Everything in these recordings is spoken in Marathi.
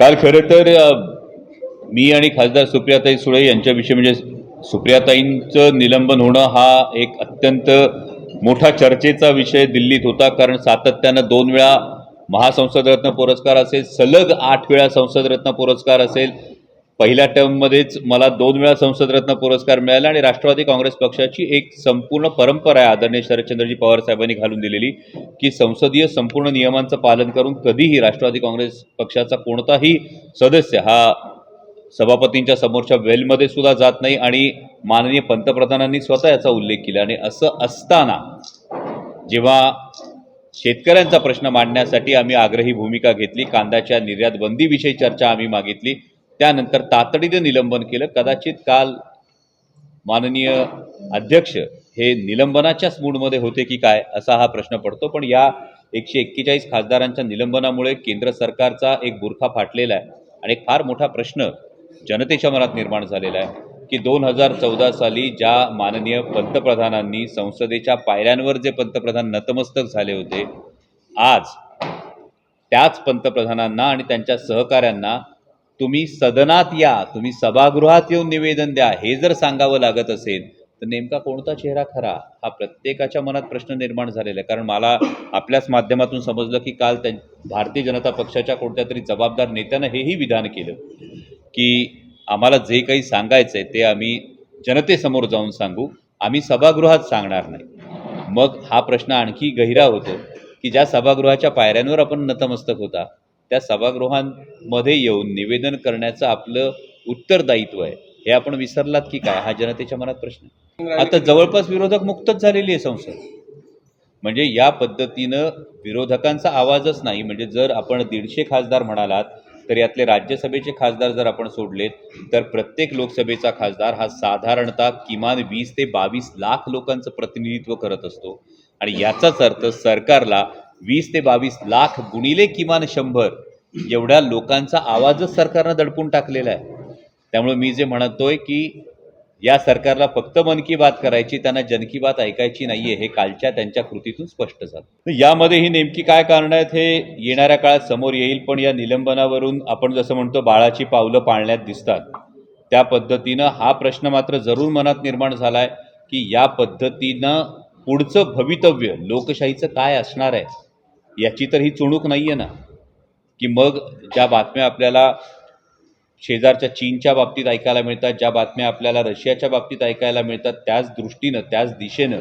काल खरं तर मी आणि खासदार सुप्रियाताई सुळे यांच्याविषयी म्हणजे सुप्रियाताईंचं निलंबन होणं हा एक अत्यंत मोठा चर्चेचा विषय दिल्लीत होता. कारण सातत्यानं दोन वेळा महासंसदरत्न पुरस्कार असेल सलग आठ वेळा संसदरत्न पुरस्कार असेल. पहिल्या टर्ममध्येच मला दोन वेळा संसदरत्न पुरस्कार मिळाला आणि राष्ट्रवादी काँग्रेस पक्षाची एक संपूर्ण परंपरा आहे आदरणीय शरदचंद्रजी पवार साहेबांनी घालून दिलेली की संसदीय संपूर्ण नियमांचं पालन करून कधीही राष्ट्रवादी काँग्रेस पक्षाचा कोणताही सदस्य हा सभापतींच्या समोरच्या वेलमध्ये सुद्धा जात नाही आणि माननीय पंतप्रधानांनी स्वतः याचा उल्लेख केला. आणि असं असताना जेव्हा शेतकऱ्यांचा प्रश्न मांडण्यासाठी आम्ही आग्रही भूमिका घेतली कांद्याच्या निर्यात बंदीविषयी चर्चा आम्ही मागितली त्यानंतर तातडीनं निलंबन केलं. कदाचित काल माननीय अध्यक्ष हे निलंबनाच्याच मूडमध्ये होते की काय असा हा प्रश्न पडतो. पण या एकशे एक्केचाळीस खासदारांच्या निलंबनामुळे केंद्र सरकारचा एक बुरखा फाटलेला आहे आणि एक फार मोठा प्रश्न जनतेच्या मनात निर्माण झालेला आहे की दोन हजार चौदा साली ज्या माननीय पंतप्रधानांनी संसदेच्या पायऱ्यांवर जे पंतप्रधान नतमस्तक झाले होते आज त्याच पंतप्रधानांना आणि त्यांच्या सहकाऱ्यांना तुम्ही सदनात या तुम्ही सभागृहात येऊन निवेदन द्या हे जर सांगावं लागत असेल तर नेमका कोणता चेहरा खरा? हा प्रत्येकाच्या मनात प्रश्न निर्माण झालेला आहे. कारण मला आपल्याच माध्यमातून समजलं की काल त्या भारतीय जनता पक्षाच्या कोणत्या तरी जबाबदार नेत्यानं हेही विधान केलं की आम्हाला जे काही सांगायचं आहे ते आम्ही जनतेसमोर जाऊन सांगू आम्ही सभागृहात सांगणार नाही. मग हा प्रश्न आणखी गहिरा होतो की ज्या सभागृहाच्या पायऱ्यांवर आपण नतमस्तक होता त्या सभागृहांमध्ये येऊन निवेदन करण्याचं आपलं उत्तरदायित्व आहे. हे आपण विसरलात की काय? हा जनतेच्या मनात प्रश्न आता जवळपास विरोधक मुक्तच झालेली आहे संसद. म्हणजे या पद्धतीनं विरोधकांचा आवाजच नाही. म्हणजे जर आपण दीडशे खासदार म्हणालात तर यातले राज्यसभेचे खासदार जर आपण सोडलेत तर प्रत्येक लोकसभेचा खासदार हा साधारणतः किमान वीस ते बावीस लाख लोकांचं प्रतिनिधित्व करत असतो. आणि याचाच अर्थ सरकारला वीस ते बावीस लाख गुणिले किमान शंभर एवढ्या लोकांचा आवाजच सरकारनं दडपून टाकलेला आहे. त्यामुळे मी जे म्हणतोय की या सरकारला फक्त मन की बात करायची त्यांना जन की बात ऐकायची नाहीये हे कालच्या त्यांच्या कृतीतून स्पष्ट झालं. यामध्ये ही नेमकी काय कारण आहेत हे येणाऱ्या काळात समोर येईल पण या निलंबनावरून आपण जसं म्हणतो बाळाची पावलं पाळण्यात दिसतात. त्या पद्धतीनं हा प्रश्न मात्र जरूर मनात निर्माण झाला आहे की या पद्धतीनं पुढचं भवितव्य लोकशाहीचं काय असणार आहे? याची तर ही चुणूक नाही आहे ना. की मग ज्या बातम्या आपल्याला शेजारच्या चीनच्या बाबतीत ऐकायला मिळतात ज्या बातम्या आपल्याला रशियाच्या बाबतीत ऐकायला मिळतात त्याच दृष्टीनं त्याच दिशेनं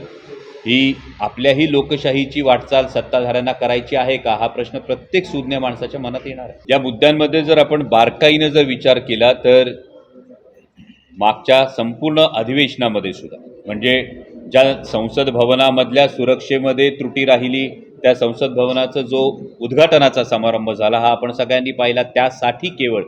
ही आपल्याही लोकशाहीची वाटचाल सत्ताधाऱ्यांना करायची आहे का? हा प्रश्न प्रत्येक सुज्ञ माणसाच्या मनात येणार आहे. या मुद्द्यांमध्ये जर आपण बारकाईनं जर विचार केला तर मागच्या संपूर्ण अधिवेशनामध्ये सुद्धा म्हणजे ज्या संसद भवनामधल्या सुरक्षेमध्ये त्रुटी राहिली त्या संसद भवनाचा जो उद्घाटनाचा समारंभ झाला हा आपण सगळ्यांनी पाहिला. त्यासाठी केवळ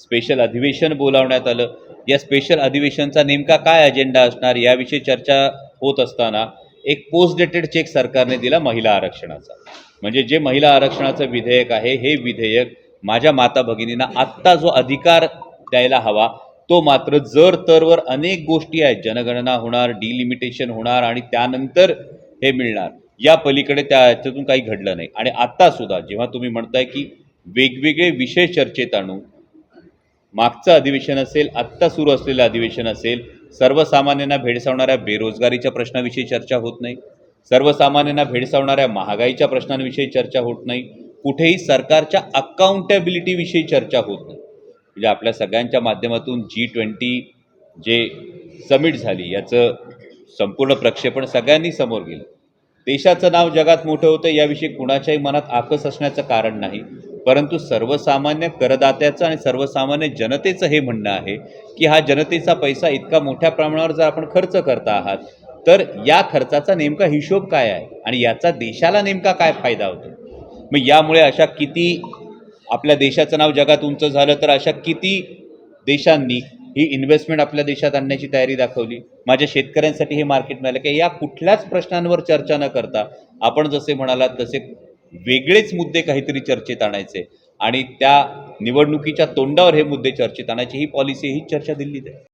स्पेशल अधिवेशन बोलावण्यात आलं. या स्पेशल अधिवेशनचा नेमका काय अजेंडा असणार याविषयी चर्चा होत असताना एक पोस्ट डेटेड चेक सरकारने दिला महिला आरक्षणाचा. म्हणजे जे महिला आरक्षणाचं विधेयक आहे हे विधेयक माझ्या माता भगिनींना आत्ता जो अधिकार द्यायला हवा तो मात्र जर तरवर अनेक गोष्टी आहेत जनगणना होणार डिलिमिटेशन होणार आणि त्यानंतर हे मिळणार. या पलीकडे त्या याच्यातून काही घडलं नाही. आणि आत्तासुद्धा जेव्हा तुम्ही म्हणताय की वेगवेगळे विषय चर्चेत आणू मागचं अधिवेशन असेल आत्ता सुरू असलेलं अधिवेशन असेल सर्वसामान्यांना भेडसावणाऱ्या बेरोजगारीच्या प्रश्नाविषयी चर्चा होत नाही. सर्वसामान्यांना भेडसावणाऱ्या महागाईच्या प्रश्नांविषयी चर्चा होत नाही. कुठेही सरकारच्या अकाउंटेबिलिटीविषयी चर्चा होत नाही. म्हणजे आपल्या सगळ्यांच्या माध्यमातून जी ट्वेंटी जे समिट झाली याचं संपूर्ण प्रक्षेपण सगळ्यांनी समोर गेलं. देशाचं नाव जगात मोठं होतं याविषयी कुणाच्याही मनात आकस असण्याचं कारण नाही. परंतु सर्वसामान्य करदात्याचं आणि सर्वसामान्य जनतेचं हे म्हणणं आहे की हा जनतेचा पैसा इतका मोठ्या प्रमाणावर जर आपण खर्च करता आहात तर या खर्चाचा नेमका हिशोब काय आहे आणि याचा देशाला नेमका काय फायदा होतो? मग यामुळे अशा किती आपल्या देशाचं नाव जगात उंच झालं तर अशा किती देशांनी ही इन्व्हेस्टमेंट आपल्या देशात आणण्याची तयारी दाखवली. माझ्या शेतकऱ्यांसाठी हे मार्केट मिळालं. की या कुठल्याच प्रश्नांवर चर्चा न करता आपण जसे म्हणालात तसे वेगळेच मुद्दे काहीतरी चर्चेत आणायचे. आणि त्या निवडणुकीच्या तोंडावर हे मुद्दे चर्चेत आणायची. ही पॉलिसी ही चर्चा दिल्लीत आहे.